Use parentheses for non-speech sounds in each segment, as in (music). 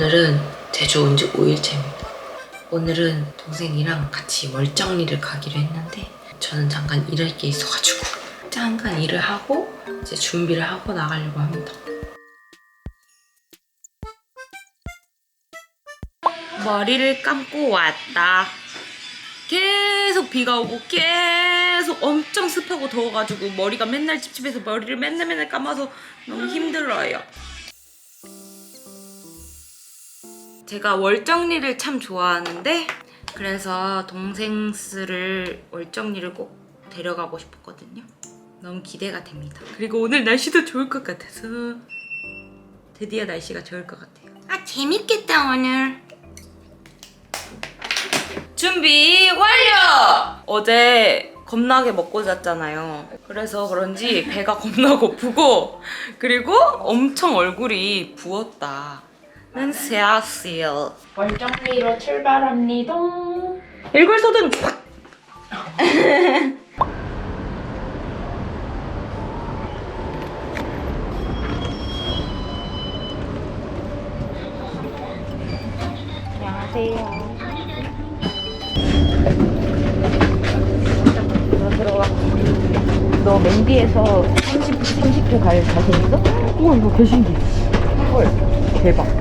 오늘은 제주 온 지 5일차입니다. 오늘은 동생이랑 같이 월정리를 가기로 했는데 저는 잠깐 일할 게 있어가지고 잠깐 일을 하고 이제 준비를 하고 나가려고 합니다. 머리를 감고 왔다. 계속 비가 오고 계속 엄청 습하고 더워가지고 머리가 맨날 찝찝해서 머리를 맨날 맨날 감아서 너무 힘들어요. 제가 월 정리를 참 좋아하는데 그래서 동생스를 월 정리를 꼭 데려가고 싶었거든요. 너무 기대가 됩니다. 그리고 오늘 날씨도 좋을 것 같아서 드디어 날씨가 좋을 것 같아요. 아 재밌겠다 오늘. 준비 완료! 어제 겁나게 먹고 잤잖아요. 그래서 그런지 배가 겁나 고프고 그리고 엄청 얼굴이 부었다. 는 세아스요. 월정리로 출발합니다. 일골소든 안녕하세요. 너 맨비에서 30, 30초 갈 자신 있어? 우와 이거 개신기. 헐 대박.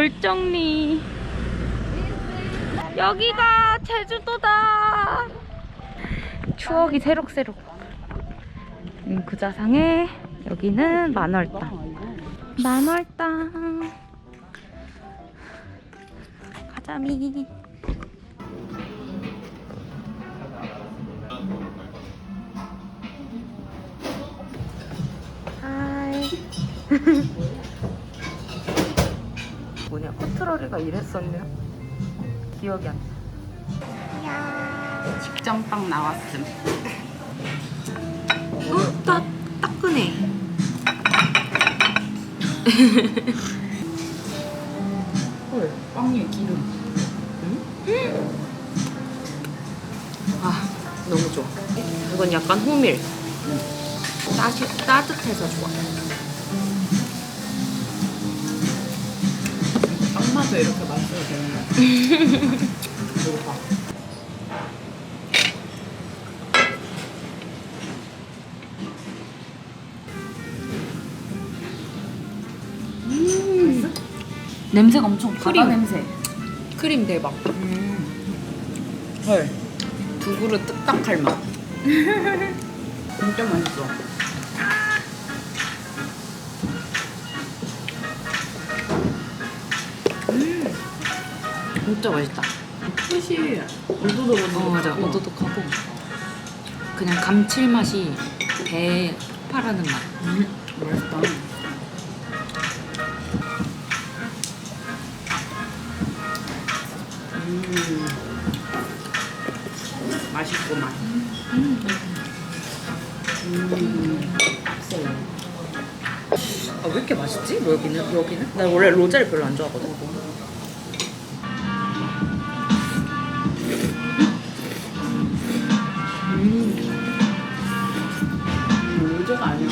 월정리 여기가 제주도다. 추억이 새록새록. 음, 구자상에 여기는 만월당. 만월당. 가자미. 하이 (laughs) 뭐냐 컨트롤이가 이랬었냐? 기억이 안 나. 직전빵 나왔음. 어? 따, 따끈해. (laughs) 헐 빵에 기름. 아, 너무 좋아. 이건 약간 호밀. 따시, 따뜻해서 좋아. 빵마저 이렇게 맛있어야 되는 거. 먹어봐. 냄새가 엄청 크림. 냄새. 크림 대박. 헐. 두 그릇 뚝딱할 맛. (laughs) 진짜 맛있어. 진짜 맛있다. 끝이 오도독 어, 맞아. 오도독하고. 그냥 감칠맛이 배에 폭발하는 맛. 음, 맛있다. 음. 맛있구만. 음. 아, 왜 이렇게 맛있지? 여기는? 여기는? 나 원래 로제를 별로 안 좋아하거든.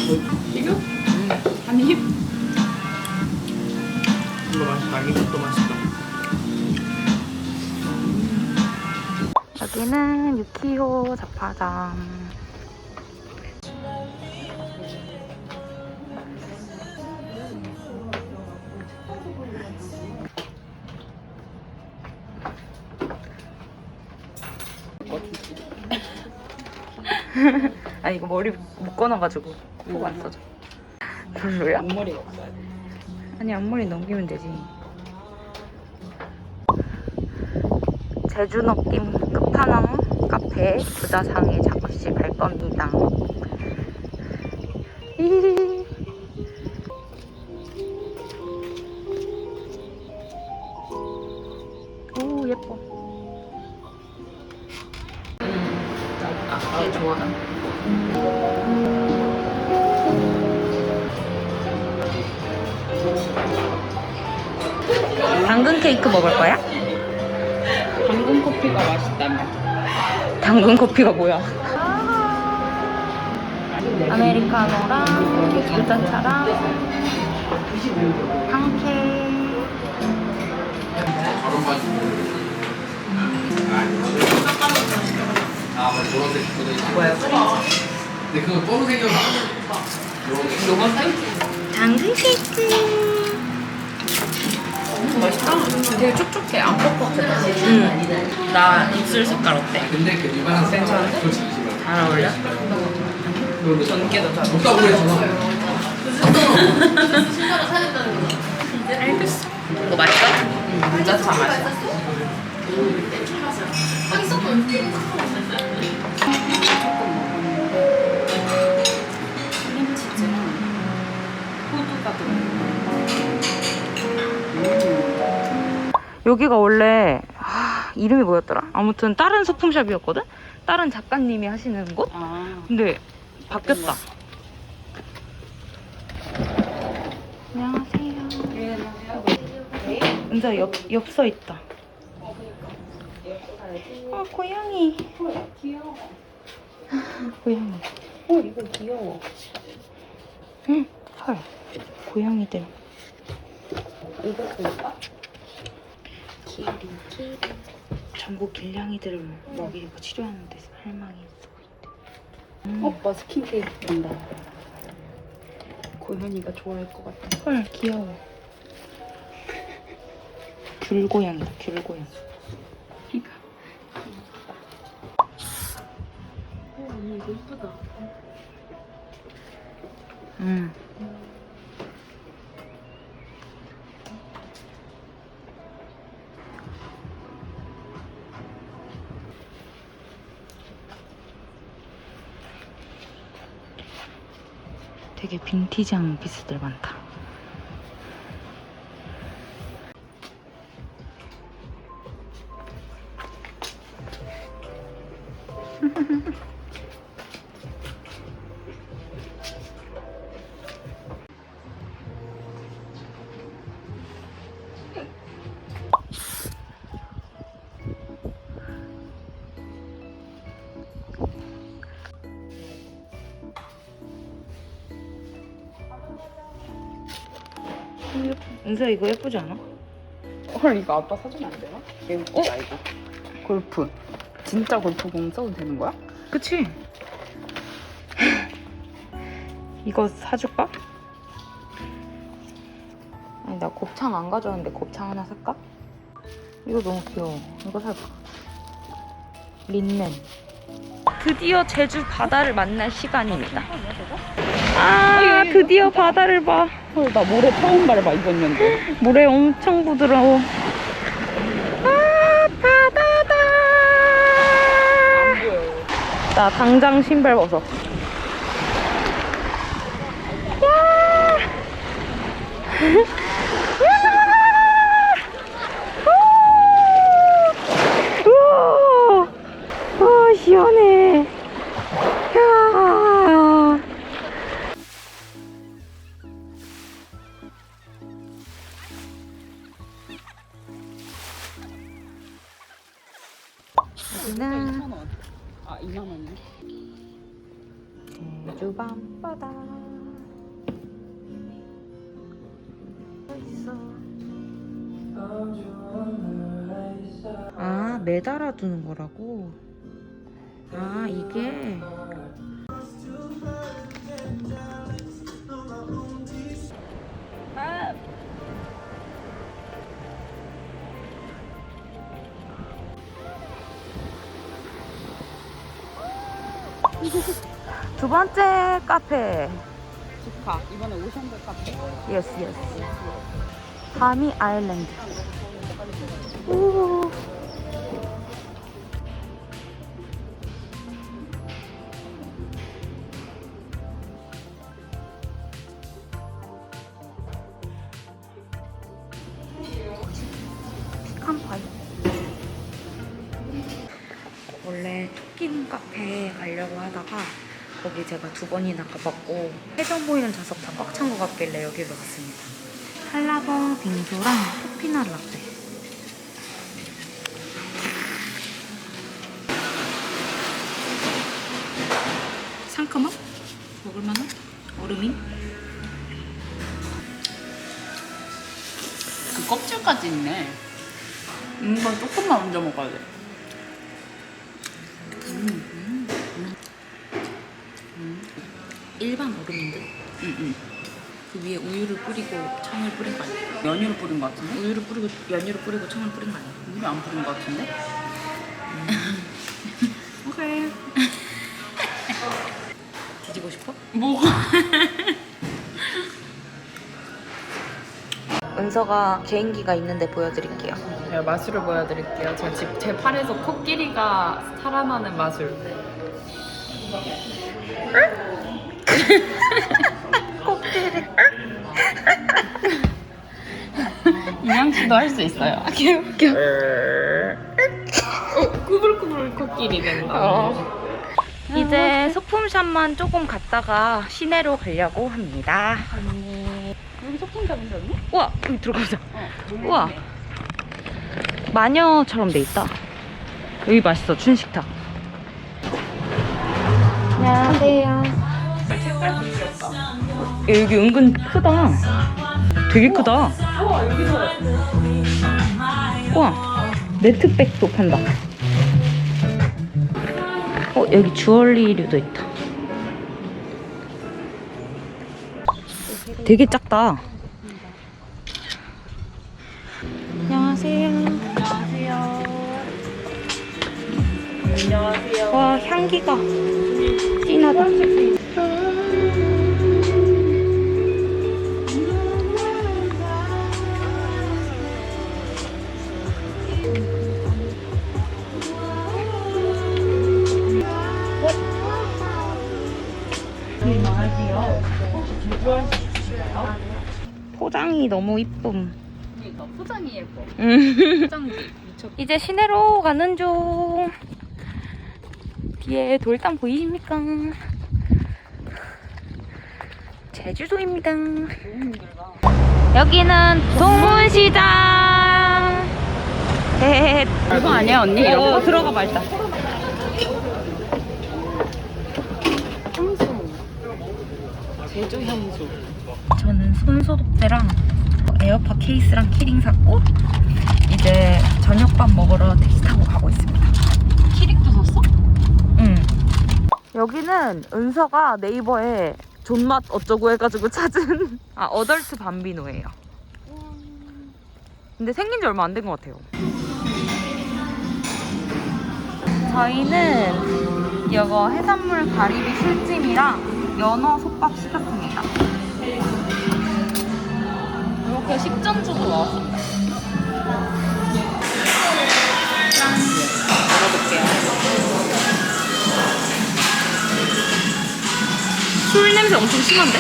로제가 아니야. 거의 튀겨? 음. 한 입? 이거 맛있다. 이것도 맛있다. 여기는 유키호 잡화장. 아 이거 머리 묶어놔가지고 꼭안 써져. 별로야? 앞머리가 없어요. 아니 앞머리 넘기면 되지. 제주 느낌 끝판왕 카페 부자상의 작업실 갈 겁니다. 예 케이크 먹을 거야? 당근 커피가 맛있다며. 당근 커피가 뭐야? 아메리카노랑 전자차랑 한케 아, 맞아. 노란색 묻어 있지. 뭐야? 근데 그거 검은색이어서 안 돼. 요거 당근 케이크 맛있다. 되게 촉촉해. 안 뻑뻑해. 응. 나 입술 색깔 어때? 근데 그 일반한 괜찮은데? 잘 어울려? 전개도 잘. 먹다 보면 알겠어. 이거 맛있어? 문자차 맛있어. 여기가 원래 아, 이름이 뭐였더라? 아무튼 다른 소품샵이었거든? 다른 작가님이 하시는 곳? 아, 근데 바뀌었다. 안녕하세요. 은자 옆, 엽서 있다. 아, 고양이. 귀여워. 고양이. 어, 이거 귀여워. 응, 헐. 고양이들. 이거 볼까? 전부 길냥이들을 먹이고 치료하는데 할망이 쓰고 있대. 음. 오빠 스킨케이크 된다. 고현이가 좋아할 것 같아. 헐, 귀여워. 귤고양이다, 귤고양. 그러니까. 어, 언니 이거 이쁘다. 음. 되게 빈티지한 피스들 많다. (laughs) 은서 이거 예쁘지 않아? 헐 이거 아빠 사주면 안 되나? 이거 웃기다 이거. 골프. 진짜 골프공 써도 되는 거야? 그치? 이거 사줄까? 아니 나 곱창 안 가져왔는데 곱창 하나 살까? 이거 너무 귀여워 이거 살까? 린넨 드디어 제주 바다를 만날 시간입니다 아 드디어 바다를 봐 헐나 모래 처음 밟아 입었는데. 모래 엄청 부드러워 아 바다다 안 보여. 나 당장 신발 벗어. 야! 아 매달아 두는 거라고? 아 이게 (laughs) 두 번째 카페 좋다. 이번에 오션들 카페. 예스 예스 하미 아일랜드 우. 카페에 가려고 하다가 거기 제가 두 번이나 가봤고 회전 보이는 좌석 다 꽉 찬 것 같길래 여기로 왔습니다. 한라봉 빙수랑 토피넛 라떼. 상큼함? 먹을만한? 얼음인? 그 껍질까지 있네. 이거 조금만 얹어 먹어야 돼. 일반 얼음인데 응, 응. 그 위에 우유를 뿌리고 청을 뿌린 거 아니야? 연유를 뿌린 것 같은데? 우유를 뿌리고 연유를 뿌리고 청을 뿌린 거 아니야? 우유 안 뿌린 것 같은데? (laughs) 오케이. (laughs) 뒤지고 싶어? 뭐가? (laughs) 은서가 개인기가 있는데 보여드릴게요. 제가 마술을 보여드릴게요. 제가 집, 제 팔에서 코끼리가 살아나는 마술. 코 (laughs) 씨도 할 수 있어요. 개웃겨. 어, 꾸불꾸불 코끼리 된다. 어. 이제 소품샵만 조금 갔다가 시내로 가려고 합니다. 여기 소품샵인데 언니? 우와, 여기 들어가자. 어. 우와. 마녀처럼 돼 있다. 여기 맛있어, 춘식탁. 안녕하세요. 여기 은근 크다. 되게 크다. 우와 여기서 우와, 네트백도 판다. 어, 여기 주얼리류도 있다. 되게 작다. 안녕하세요. 안녕하세요. 안녕하세요. 와, 향기가 진하다. 포장이 너무 이쁨. 그러니까 포장이 예뻐. 음. 포장지 미쳤. 이제 시내로 가는 중. 뒤에 돌담 보이십니까? 제주도입니다. 여기는 동문시장. 이거 아니야 언니? 이런 어, 거? 들어가 봐 일단. 제주 향수. 저는 손소독제랑 에어팟 케이스랑 키링 샀고 이제 저녁밥 먹으러 택시 타고 가고 있습니다. 키링도 샀어? 응. 여기는 은서가 네이버에 존맛 어쩌고 해가지고 찾은 (laughs) 아 어덜트 밤비노예요. 근데 생긴 지 얼마 안 된 것 같아요. 저희는 이거 해산물 가리비 술찜이랑 연어 솥밥 시켰습니다. 이렇게 식전주도 나왔어. 열어볼게요. 술 냄새 엄청 심한데?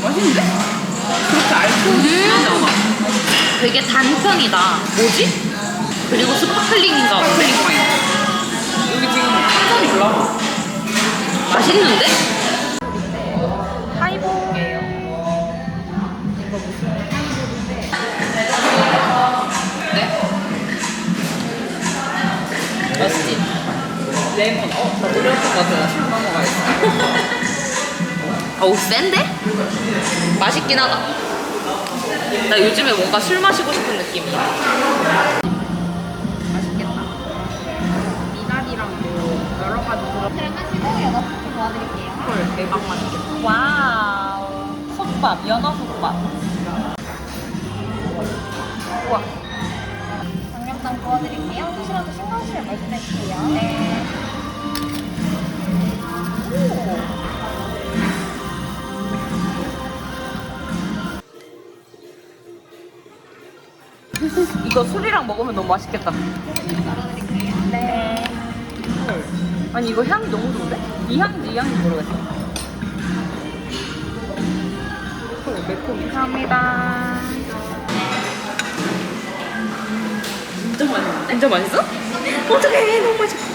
맛있는데? 그렇게 알코올 심하지 않아. 되게 단편이다. 뭐지? 그리고 스파클링인가 스파클링 와인. 여기 지금 한잔이 올라와. 맛있는데? 어, 나. 어우 센데? 맛있긴 하다. 나 요즘에 뭔가 술 마시고 싶은 느낌이야. 이거 술이랑 먹으면 너무 맛있겠다. 네. 아니 이거 향이 너무 좋은데? 이 향인지 이 향인지 모르겠어. 감사합니다. 진짜 맛있는데? 진짜 맛있어? 어떡해 너무 맛있어.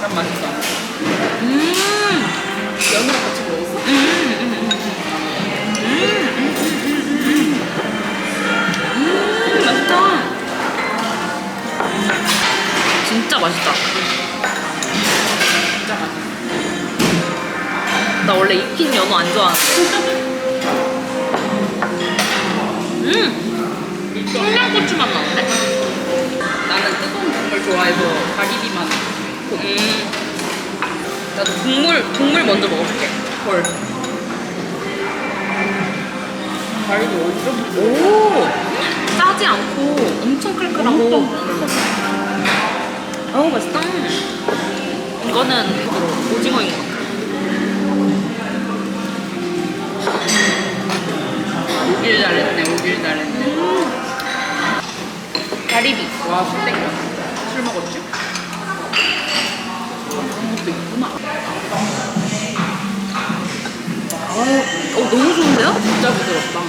난 맛있다. 음. 연우랑 같이 먹었어? 음, 맛있다. 진짜 맛있다. 진짜 맛있어. 나 원래 익힌 연어 안 좋아하는데. 음! 청양고추 맛 나는데? 나는 뜨거운 국물 좋아해서 가리비만. 음. 나도 국물, 국물 먼저 먹어볼게. 헐. 가리비 어디서? 오! 짜지 않고 엄청 칼칼하고. 어우, 맛있다. 이거는 이거로 오징어인 것 같아. 오길 잘했네, 오길 잘했네. 가리비. 와, 술 땡겨. 술 먹었지? 그런 것도 있구나. 어, 너무 좋은데요? 진짜 부드럽다.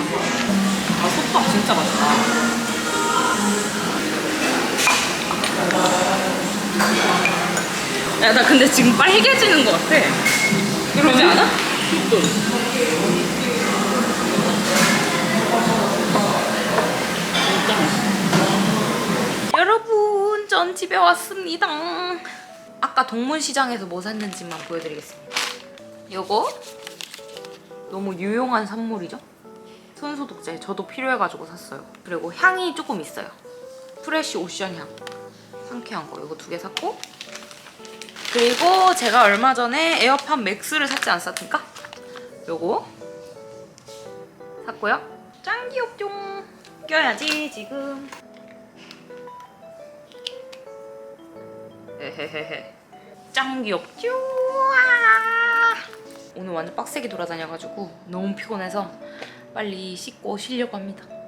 아, 솥밥 진짜 맛있다. 야, 나 근데 지금 빨개지는 것 같아. 그러지 않아? 또. 여러분, 전 집에 왔습니다. 아까 동문시장에서 뭐 샀는지만 보여드리겠습니다. 요거 너무 유용한 선물이죠? 손소독제 저도 필요해가지고 샀어요. 그리고 향이 조금 있어요. 프레쉬 오션 향. 상쾌한 거. 이거 두 개 샀고 그리고 제가 얼마 전에 에어팟 맥스를 샀지 않았습니까? 요거 샀고요. 짱 귀엽죠? 껴야지 지금. 헤헤헤헤. 짱 귀엽죠? 아! 오늘 완전 빡세게 돌아다녀가지고 너무 피곤해서 빨리 씻고 쉬려고 합니다.